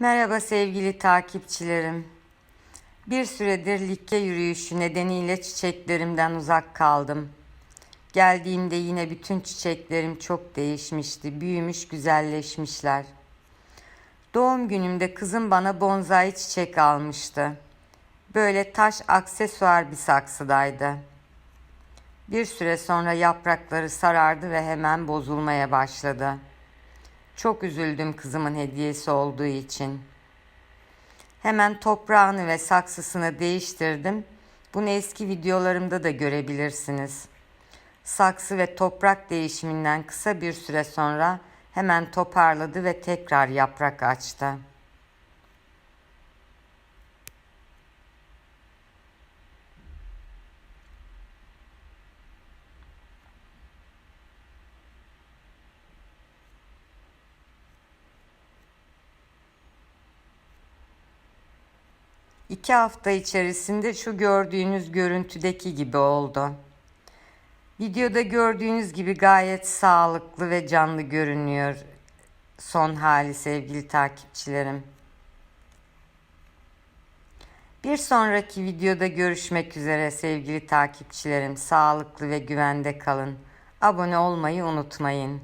Merhaba sevgili takipçilerim. Bir süredir likke yürüyüşü nedeniyle çiçeklerimden uzak kaldım. Geldiğimde yine bütün çiçeklerim çok değişmişti, büyümüş, güzelleşmişler. Doğum günümde kızım bana bonsai çiçek almıştı. Böyle taş aksesuar bir saksıdaydı. Bir süre sonra yaprakları sarardı ve hemen bozulmaya başladı. Çok üzüldüm kızımın hediyesi olduğu için. Hemen toprağını ve saksısını değiştirdim. Bunu eski videolarımda da görebilirsiniz. Saksı ve toprak değişiminden kısa bir süre sonra hemen toparladı ve tekrar yaprak açtı. İki hafta içerisinde şu gördüğünüz görüntüdeki gibi oldu. Videoda gördüğünüz gibi gayet sağlıklı ve canlı görünüyor son hali sevgili takipçilerim. Bir sonraki videoda görüşmek üzere sevgili takipçilerim. Sağlıklı ve güvende kalın. Abone olmayı unutmayın.